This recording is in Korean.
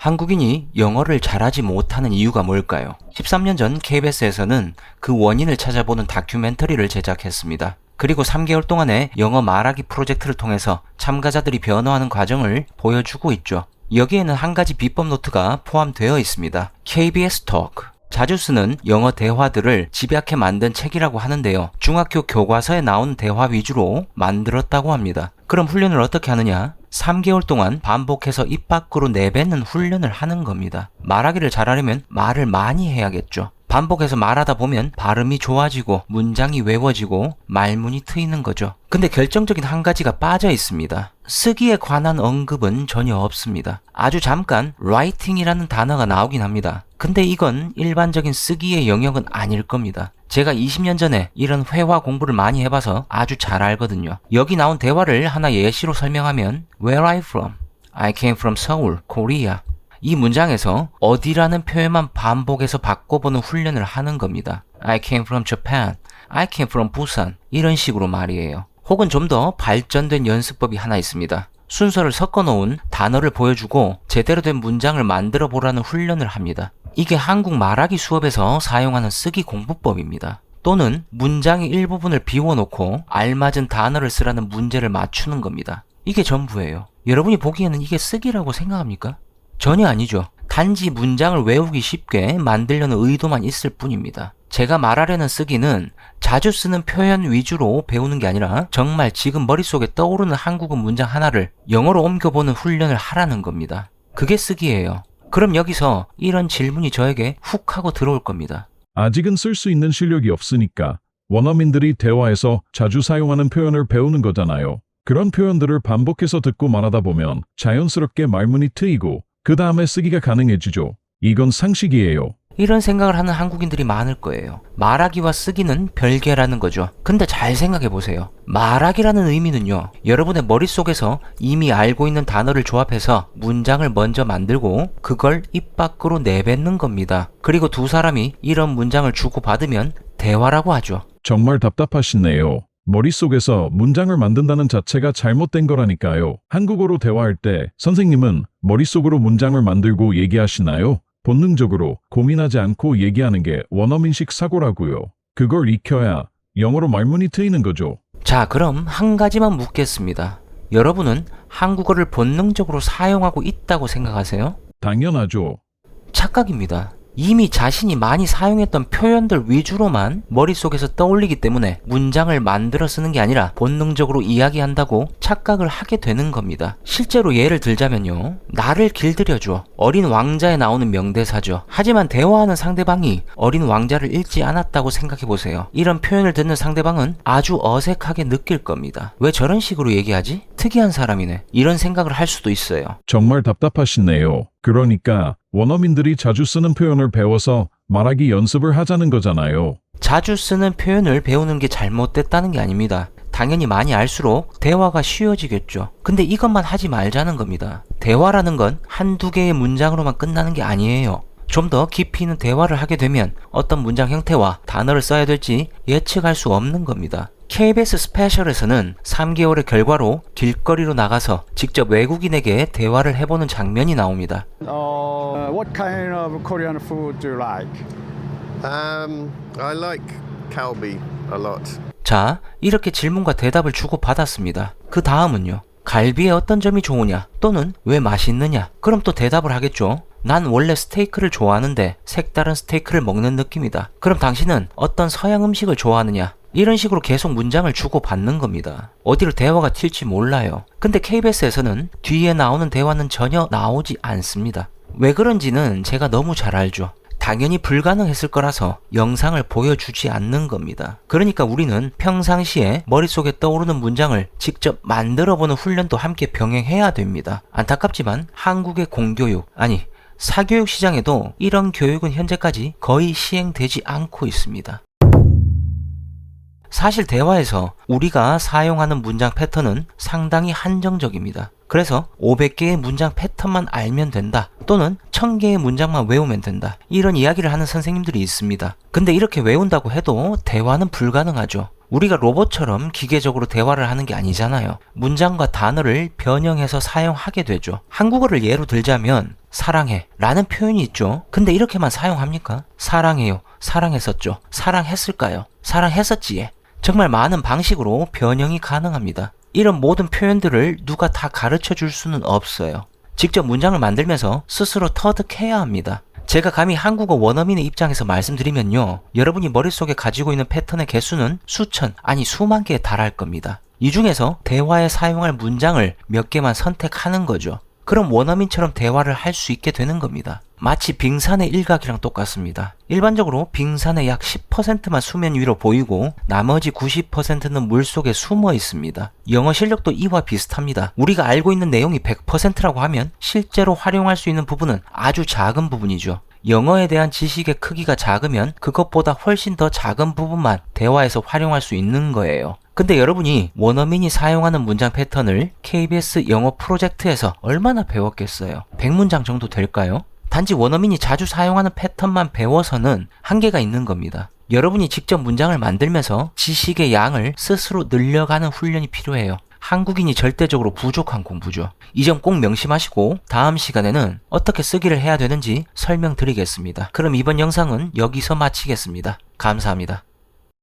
한국인이 영어를 잘하지 못하는 이유가 뭘까요? 13년 전 KBS에서는 그 원인을 찾아보는 다큐멘터리를 제작했습니다. 그리고 3개월 동안의 영어 말하기 프로젝트를 통해서 참가자들이 변화하는 과정을 보여주고 있죠. 여기에는 한 가지 비법 노트가 포함되어 있습니다. KBS Talk. 자주 쓰는 영어 대화들을 집약해 만든 책이라고 하는데요. 중학교 교과서에 나온 대화 위주로 만들었다고 합니다. 그럼 훈련을 어떻게 하느냐? 3개월 동안 반복해서 입 밖으로 내뱉는 훈련을 하는 겁니다. 말하기를 잘하려면 말을 많이 해야겠죠. 반복해서 말하다 보면 발음이 좋아지고 문장이 외워지고 말문이 트이는 거죠. 근데 결정적인 한 가지가 빠져 있습니다. 쓰기에 관한 언급은 전혀 없습니다. 아주 잠깐 writing이라는 단어가 나오긴 합니다. 근데 이건 일반적인 쓰기의 영역은 아닐 겁니다. 제가 20년 전에 이런 회화 공부를 많이 해봐서 아주 잘 알거든요. 여기 나온 대화를 하나 예시로 설명하면 Where you from? I came from Seoul, Korea. 이 문장에서 어디라는 표현만 반복해서 바꿔보는 훈련을 하는 겁니다. I came from Japan. I came from Busan. 이런 식으로 말이에요. 혹은 좀 더 발전된 연습법이 하나 있습니다. 순서를 섞어 놓은 단어를 보여주고 제대로 된 문장을 만들어 보라는 훈련을 합니다. 이게 한국 말하기 수업에서 사용하는 쓰기 공부법입니다. 또는 문장의 일부분을 비워놓고 알맞은 단어를 쓰라는 문제를 맞추는 겁니다. 이게 전부예요. 여러분이 보기에는 이게 쓰기라고 생각합니까? 전혀 아니죠. 단지 문장을 외우기 쉽게 만들려는 의도만 있을 뿐입니다. 제가 말하려는 쓰기는 자주 쓰는 표현 위주로 배우는 게 아니라 정말 지금 머릿속에 떠오르는 한국어 문장 하나를 영어로 옮겨보는 훈련을 하라는 겁니다. 그게 쓰기예요. 그럼 여기서 이런 질문이 저에게 훅 하고 들어올 겁니다. 아직은 쓸 수 있는 실력이 없으니까 원어민들이 대화에서 자주 사용하는 표현을 배우는 거잖아요. 그런 표현들을 반복해서 듣고 말하다 보면 자연스럽게 말문이 트이고 그 다음에 쓰기가 가능해지죠. 이건 상식이에요. 이런 생각을 하는 한국인들이 많을 거예요. 말하기와 쓰기는 별개라는 거죠. 근데 잘 생각해 보세요. 말하기라는 의미는요, 여러분의 머릿속에서 이미 알고 있는 단어를 조합해서 문장을 먼저 만들고 그걸 입 밖으로 내뱉는 겁니다. 그리고 두 사람이 이런 문장을 주고받으면 대화라고 하죠. 정말 답답하시네요. 머릿속에서 문장을 만든다는 자체가 잘못된 거라니까요. 한국어로 대화할 때 선생님은 머릿속으로 문장을 만들고 얘기하시나요? 본능적으로 고민하지 않고 얘기하는 게 원어민식 사고라고요. 그걸 익혀야 영어로 말문이 트이는 거죠. 자, 그럼 한 가지만 묻겠습니다. 여러분은 한국어를 본능적으로 사용하고 있다고 생각하세요? 당연하죠. 착각입니다. 이미 자신이 많이 사용했던 표현들 위주로만 머릿속에서 떠올리기 때문에 문장을 만들어 쓰는 게 아니라 본능적으로 이야기한다고 착각을 하게 되는 겁니다. 실제로 예를 들자면요. 나를 길들여줘. 어린 왕자에 나오는 명대사죠. 하지만 대화하는 상대방이 어린 왕자를 읽지 않았다고 생각해 보세요. 이런 표현을 듣는 상대방은 아주 어색하게 느낄 겁니다. 왜 저런 식으로 얘기하지? 특이한 사람이네. 이런 생각을 할 수도 있어요. 정말 답답하시네요. 그러니까 원어민들이 자주 쓰는 표현을 배워서 말하기 연습을 하자는 거잖아요. 자주 쓰는 표현을 배우는 게 잘못됐다는 게 아닙니다. 당연히 많이 알수록 대화가 쉬워지겠죠. 근데 이것만 하지 말자는 겁니다. 대화라는 건 한두 개의 문장으로만 끝나는 게 아니에요. 좀 더 깊이 있는 대화를 하게 되면 어떤 문장 형태와 단어를 써야 될지 예측할 수 없는 겁니다. KBS 스페셜에서는 3개월의 결과로 길거리로 나가서 직접 외국인에게 대화를 해보는 장면이 나옵니다. Uh, what kind of Korean food do you like? Um, I like Calbee a lot. 자, 이렇게 질문과 대답을 주고 받았습니다. 그 다음은요. 갈비의 어떤 점이 좋으냐? 또는 왜 맛있느냐? 그럼 또 대답을 하겠죠. 난 원래 스테이크를 좋아하는데 색다른 스테이크를 먹는 느낌이다. 그럼 당신은 어떤 서양 음식을 좋아하느냐? 이런 식으로 계속 문장을 주고 받는 겁니다. 어디로 대화가 튈지 몰라요. 근데 KBS에서는 뒤에 나오는 대화는 전혀 나오지 않습니다. 왜 그런지는 제가 너무 잘 알죠. 당연히 불가능했을 거라서 영상을 보여주지 않는 겁니다. 그러니까 우리는 평상시에 머릿속에 떠오르는 문장을 직접 만들어 보는 훈련도 함께 병행해야 됩니다. 안타깝지만 한국의 공교육, 아니, 사교육 시장에도 이런 교육은 현재까지 거의 시행되지 않고 있습니다. 사실 대화에서 우리가 사용하는 문장 패턴은 상당히 한정적입니다. 그래서 500개의 문장 패턴만 알면 된다. 또는 1000개의 문장만 외우면 된다. 이런 이야기를 하는 선생님들이 있습니다. 근데 이렇게 외운다고 해도 대화는 불가능하죠. 우리가 로봇처럼 기계적으로 대화를 하는 게 아니잖아요. 문장과 단어를 변형해서 사용하게 되죠. 한국어를 예로 들자면 사랑해 라는 표현이 있죠. 근데 이렇게만 사용합니까? 사랑해요. 사랑했었죠. 사랑했을까요? 사랑했었지에. 정말 많은 방식으로 변형이 가능합니다. 이런 모든 표현들을 누가 다 가르쳐 줄 수는 없어요. 직접 문장을 만들면서 스스로 터득해야 합니다. 제가 감히 한국어 원어민의 입장에서 말씀드리면요. 여러분이 머릿속에 가지고 있는 패턴의 개수는 수천, 아니 수만 개에 달할 겁니다. 이 중에서 대화에 사용할 문장을 몇 개만 선택하는 거죠. 그럼 원어민처럼 대화를 할 수 있게 되는 겁니다. 마치 빙산의 일각이랑 똑같습니다. 일반적으로 빙산의 약 10%만 수면 위로 보이고 나머지 90%는 물 속에 숨어 있습니다. 영어 실력도 이와 비슷합니다. 우리가 알고 있는 내용이 100%라고 하면 실제로 활용할 수 있는 부분은 아주 작은 부분이죠. 영어에 대한 지식의 크기가 작으면 그것보다 훨씬 더 작은 부분만 대화에서 활용할 수 있는 거예요. 근데 여러분이 원어민이 사용하는 문장 패턴을 KBS 영어 프로젝트에서 얼마나 배웠겠어요? 100문장 정도 될까요? 단지 원어민이 자주 사용하는 패턴만 배워서는 한계가 있는 겁니다. 여러분이 직접 문장을 만들면서 지식의 양을 스스로 늘려가는 훈련이 필요해요. 한국인이 절대적으로 부족한 공부죠. 이 점 꼭 명심하시고 다음 시간에는 어떻게 쓰기를 해야 되는지 설명드리겠습니다. 그럼 이번 영상은 여기서 마치겠습니다. 감사합니다.